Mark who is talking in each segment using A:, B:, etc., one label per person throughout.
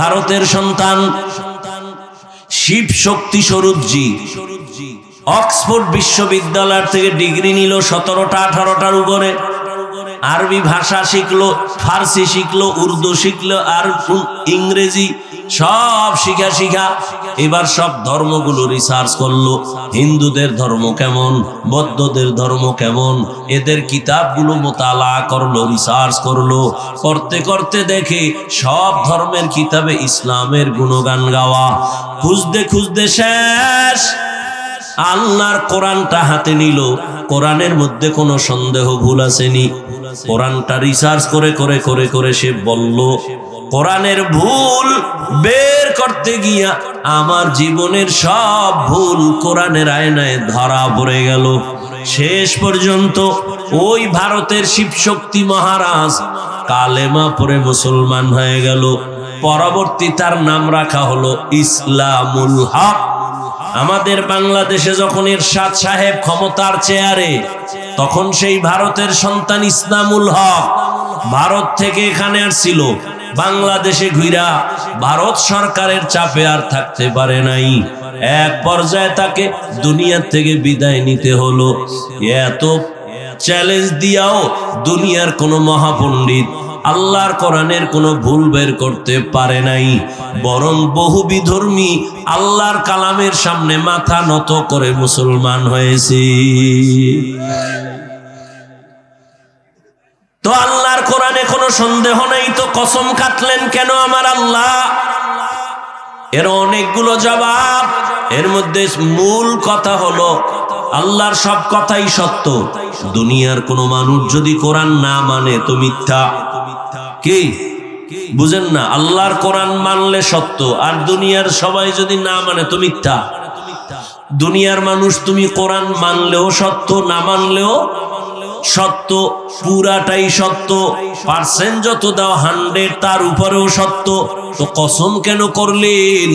A: ভারতের সন্তান শিব শক্তি স্বরূপজি। অক্সফোর্ড বিশ্ববিদ্যালয় থেকে ডিগ্রি নিল সতেরোটা, আঠারোটার উপরে। আরবি ভাষা শিখলো, ফার্সি শিখলো, উর্দু শিখলো, আর ইংরেজি সব শিখা শিখা। এবার সব ধর্মগুলো রিসার্চ করল। হিন্দুদের ধর্ম কেমন? বৌদ্ধদের ধর্ম কেমন? এদের কিতাবগুলো মোতালা করল রিসার্চ করল। করতে করতে দেখে সব ধর্মের কিতাবে ইসলামের গুণগান গাওয়া। খুঁজতে খুঁজতে শেষ। আল্লাহর কোরআনটা হাতে নিল। কোরআনের মধ্যে কোনো সন্দেহ ভুল আসেনি। কোরআনটা রিসার্চ করে করে করে করে সে বলল কোরআনের ভুল বের করতে গিয়া আমার জীবনের সব ভুল কোরআনের আয়নায় ধরা পড়ে গেল। শেষ পর্যন্ত ওই ভারতের শিবশক্তি মহারাজ কালেমা পরে মুসলমান হয়ে গেল। পরবর্তী তার নাম রাখা হলো ইসলামুল হক। আমাদের বাংলাদেশে যখন এরশাদ সাহেব ক্ষমতার চেয়ারে, তখন সেই ভারতের সন্তান ইসলামুল হক ভারত থেকে এখানে আসছিল। বাংলাদেশে ঘুরা ভারত সরকারের চাপে আর থাকতে পারে নাই। এক পর্যায়ে তাকে দুনিয়ার থেকে বিদায় নিতে হলো। এত চ্যালেঞ্জ দিয়াও দুনিয়ার কোনো মহাপণ্ডিত আল্লাহর কোরআনের কোনো ভুল বের করতে পারে নাই। বরং বহু বিধর্মী আল্লাহর কালামের সামনে মাথা নত করে মুসলমান হয়েছে। কোরআনে কোনো সন্দেহ নেই, তো কসম কাটলেন কেন আমার আল্লাহ? এর অনেকগুলো জবাব। এর মধ্যে মূল কথা হলো, আল্লাহর সব কথাই সত্য। দুনিয়ার কোনো মানুষ যদি কোরআন না মানে তো মিথ্যা। কি? বুঝেন না, আল্লাহর কোরআন মানলে সত্য, আর দুনিয়ার সবাই যদি না মানে তো মিথ্যা। দুনিয়ার মানুষ তুমি কোরআন মানলেও সত্য, না মানলেও সত্য, পুরাটাই সত্য, পার্সেন্ট যত দাও হান্ড্রেড, তার উপরেও সত্য। তো কসম কেন করলেন?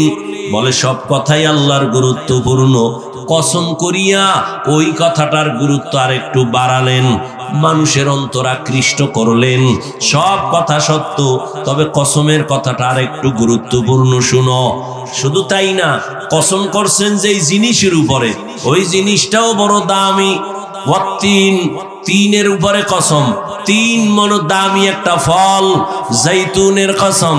A: বলে সব কথাই আল্লাহর গুরুত্বপূর্ণ। কসম করিয়া ওই কথাটার গুরুত্ব আর একটু বাড়ালেন। মানুষের অন্তরাকৃষ্ট করলেন। সব কথা সত্য, তবে কসমের কথাটা আর একটু গুরুত্বপূর্ণ শুনো। শুধু তাই না, কসম করছেন যে জিনিসের উপরে, ওই জিনিসটাও বড় দামি। তিন, তিনের উপরে কসম। তিন মন দামি একটা ফল, জৈতুনের কসম।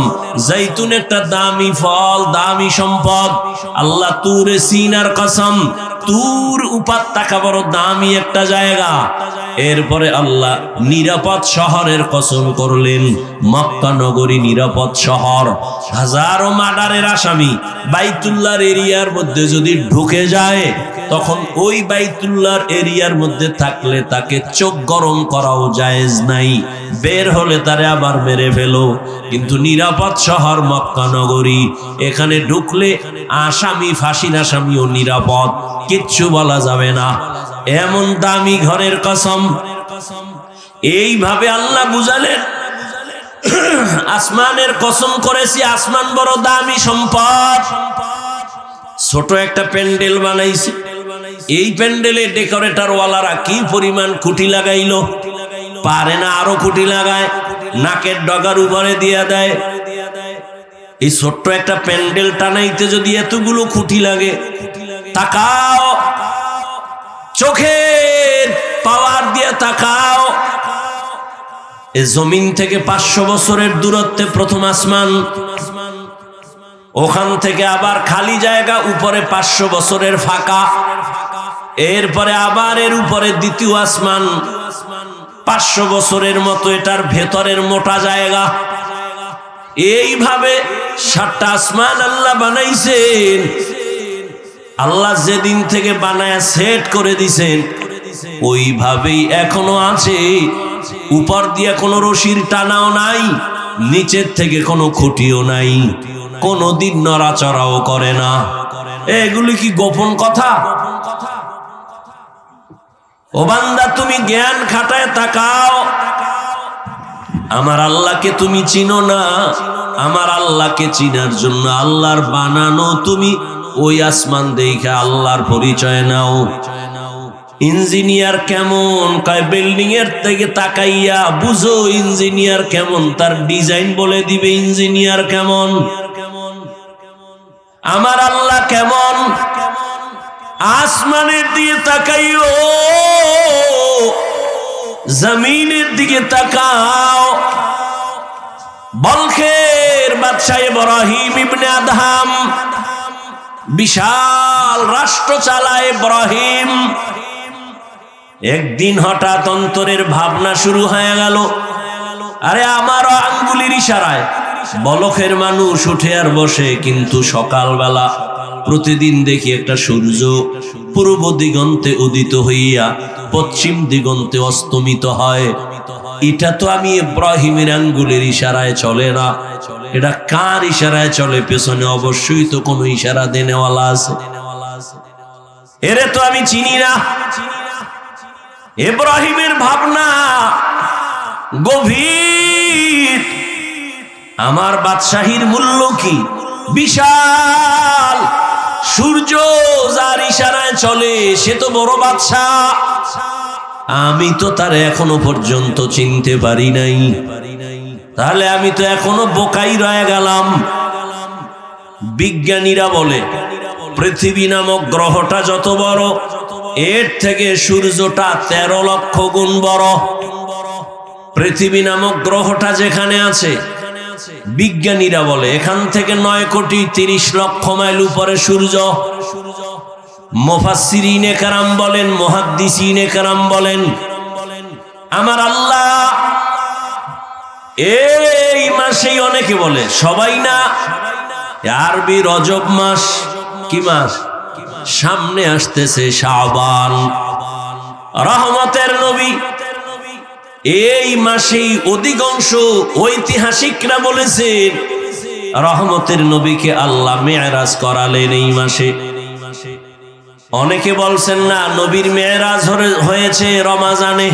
A: জৈতুন একটা দামি ফল, দামি সম্পদ। আল্লাহ তুরে সিনার কসম, তুর উপত্যকা বড় দামি একটা জায়গা। এরপরে আল্লাহ নিরাপদ শহরের কসম করলেন, মক্কা নগরী নিরাপদ শহর। হাজারো মার্ডারের আসামি বাইতুল্লাহর এরিয়ার মধ্যে যদি ঢুকে যায় তখন ওই বাইতুল্লাহর এরিয়ার মধ্যে থাকলে তাকে চোখ গরম করাও জায়েজ নাই। বের হলে তারে আবার মেরে ফেলো। কিন্তু নিরাপদ শহর মক্কা নগরী, এখানে ঢুকলে আসামি, ফাঁসির আসামিও নিরাপদ। কিচ্ছু বলা যাবে না। এমন দামি ঘরের কসম। এইভাবে আল্লাহ বুঝালেন, আসমানের কসম করেছি, আসমান বড় দামি সম্পদ। ছোট একটা প্যান্ডেল বানাইছে। এই প্যান্ডেলে ডেকোরেটর ওয়ালারা কি পরিমাণ খুঁটি লাগাইলো? পারে না আরও খুঁটি লাগায়, নাকের ডগার উপরে দিয়া দেয়। এই ছোট্ট একটা প্যান্ডেল টানাইতে যদি এতগুলো খুঁটি লাগে, তাকাও, চোখের পাওয়ার দিয়ে তাকাও। এ জমিন থেকে পাঁচশো বছরের দূরত্বে প্রথম আসমান ওখান থেকে আবার খালি জায়গা, উপরে পাঁচশো বছরের ফাঁকা। এরপরে আবার এর উপরে দ্বিতীয় আসমান। পাঁচশো বছরের মতো এটার ভেতরের মোটা জায়গা। এইভাবে সাতটা আসমান আল্লাহ বানাইছেন। আল্লাহ যেদিন থেকে বানায় সেট করে দিছেন, ওইভাবেই এখনও আছে। উপর দিয়ে কোনো রশির টানাও নাই, নিচের থেকে কোনো খুঁটিও নাই। কোনো দিন নড়াচড়াও করে না। এগুলি কি গোপন কথা? ও বান্দা, তুমি জ্ঞান খাটায় তাকাও। আমার আল্লাহকে তুমি চিনো না। আমার আল্লাহকে চিনার জন্য আল্লাহর বানানো তুমি ওই আসমান দেখে আল্লাহর পরিচয় নাও। ইঞ্জিনিয়ার কেমন? কয় বিল্ডিং এর থেকে তাকাইয়া বুঝো, ইঞ্জিনিয়ার কেমন? তার ডিজাইন বলে দিবে ইঞ্জিনিয়ার কেমন? আমার আল্লাহ কেমন? আসমানের দিকে তাকাইও, জমিনের দিকে তাকাও। বলখের বাদশাহ ইব্রাহিম ইবনে আদহাম বিশাল রাষ্ট্র চালায় ইব্রাহিম। একদিন হঠাৎ অন্তরের ভাবনা শুরু হয়ে গেল, আরে আমারও আঙ্গুলির ইশারায়। বলখের মানুষ উঠে আর বসে, কিন্তু সকালবেলা প্রতিদিন দেখি একটা সূর্য পূর্ব দিগন্তে উদিত হইয়া পশ্চিম দিগন্তে অস্তমিত হয়। এটা তো আমি ইব্রাহিমের আঙ্গুলের ইশারায় চলে না। এটা কার ইশারায় চলে পেছনে? অবশ্যই তো কোনো ইশারা দেনেওয়ালা আছে। এরে তো আমি চিনি না। ইব্রাহিমের ভাবনা গভীর। আমার বাদশাহীর মূল্য কি? বিশাল! সূর্য যার ইশারায় চলে, সে তো বড় বাদশাহ। আমি তো তার এখনও পর্যন্ত চিনতে পারি নাই। তাহলে আমি তো এখনও বোকাই রয়ে গেলাম। বিজ্ঞানীরা বলে, পৃথিবী নামক গ্রহটা যত বড়, এর থেকে সূর্যটা তেরো লক্ষ গুণ বড়। পৃথিবী নামক গ্রহটা যেখানে আছে বিজ্ঞানীরা বলে, এখান থেকে নয় কোটি তিরিশ লক্ষ মাইল উপরে সূর্য। মোফাসিরিনে কারাম বলেন, মহাদ্দিসিনে কারাম বলেন, আমার আল্লাহ এই মাসেই অনেকে বলে, সবাই না, আরবি রজব মাস, কি মাস? সামনে আসতেছে শাবান। রহমতের নবী এই মাসেই অধিকাংশ ঐতিহাসিকরা বলেছেন, রহমতের নবীকে আল্লাহ মেয়ারাজ করালেন এই মাসে। অনেকে বলছেন, না, নবীর মেয়েরাজ হয়েছে রমাজানে।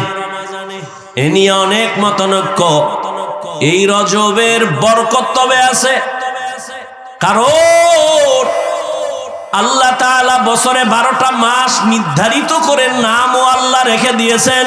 A: এ নিয়ে অনেক মতনৈক্য। এই রজবের বরকত তবে আছে। কারণ আল্লাহ বছরে বারোটা মাস নির্ধারিত করে নাম ও আল্লাহ রেখে দিয়েছেন।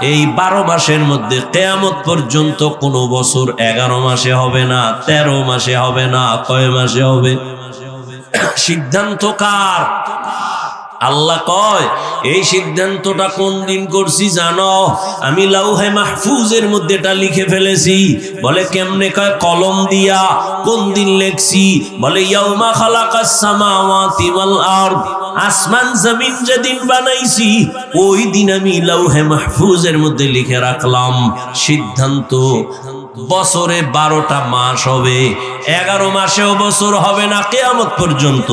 A: এই বারো মাসের মধ্যে কেয়ামত পর্যন্ত কোনো বছর এগারো মাসে হবে না, তেরো মাসে হবে না, কয় মাসে হবে? সিদ্ধান্ত কার? আল্লাহ কয়, এই সিদ্ধান্তটা কোন দিন করছি জানো? আমি লাউহে মাহফুজের মধ্যে এটা লিখে ফেলেছি। বলে কেমনে কয়, কলম দিয়া কোন দিন লেখছি? বলে, ইয়াউমা খালাকাস সামাওয়াতি ওয়াল আরদ। আসমান জমিন যেদিন বানাইছি, ওই দিন আমি লাউহে মাহফুজের মধ্যে লিখে রাখলাম। সিদ্ধান্ত বছরে বারোটা মাস হবে। এগারো মাসেও বছর হবে না, কেয়ামত পর্যন্ত।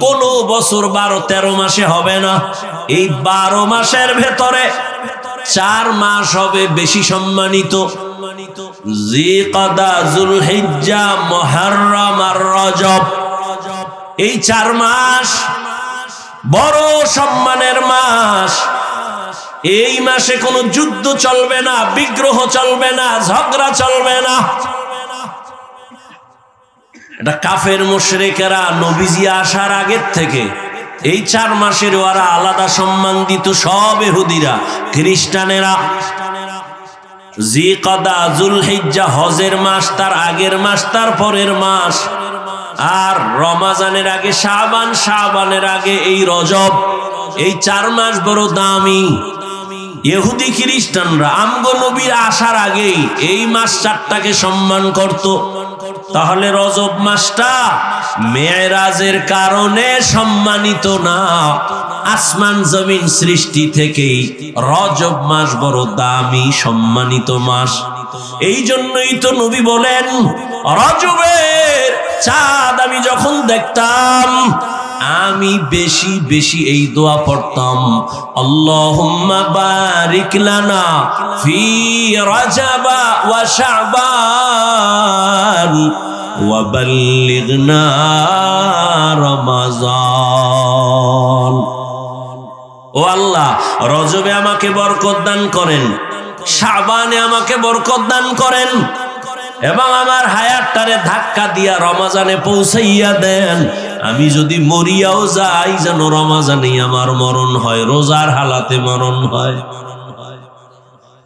A: কোন বছর বারো, তেরো মাসে হবে না। এই বারো মাসের ভেতরে চার মাস হবে বেশি সম্মানিত। এই চার মাস বড় সম্মানের মাস। এই মাসে কোনো যুদ্ধ চলবে না, বিগ্রহ চলবে না, ঝগড়া চলবে না। এটা কাফের মুশরিকেরা নবীজি আসার আগের থেকে। এই চার মাসের ওরা আলাদা সম্মান দিত সব এহুদিরা খ্রিস্টানেরা। জিকাদা, জুলহিজ্জা, হজের মাস, তার আগের মাস, তার পরের মাস। আর রমাজানের আগে, শাবান, শাবানের আগে এই রজব। এই চার মাস বড় দামি। ইহুদি খ্রিস্টানরা, আমগো নবীর আসার আগেই এই মাস চারটাকে সম্মান করত। তাহলে রজব মাসটা মেয়েরাজের কারণে সম্মানিত না। আসমান জমিন সৃষ্টি থেকেই রজব মাস বড় দামি, সম্মানিত মাস। এই জন্যই তো নবী বলেন, রজবের চাঁদ আমি যখন দেখতাম আমি বেশি বেশি এই দোয়া পড়তাম। আল্লাহুম্মা বারিক লানা ফি রাজাবা ওয়া শাবান ওয়া বাল্লিগনা রমাজান। ও আল্লাহ, রজবে আমাকে বরকত দান করেন, শাবানে আমাকে বরকত দান করেন। এবং আমার হায়াতটারে ধাক্কা দিয়া রমাজানে পৌঁছাইয়া দেন। আমি যদি মরিয়াও যাই, যেন রমাজানে আমার মরণ হয়, রোজার হালাতে মরণ হয়।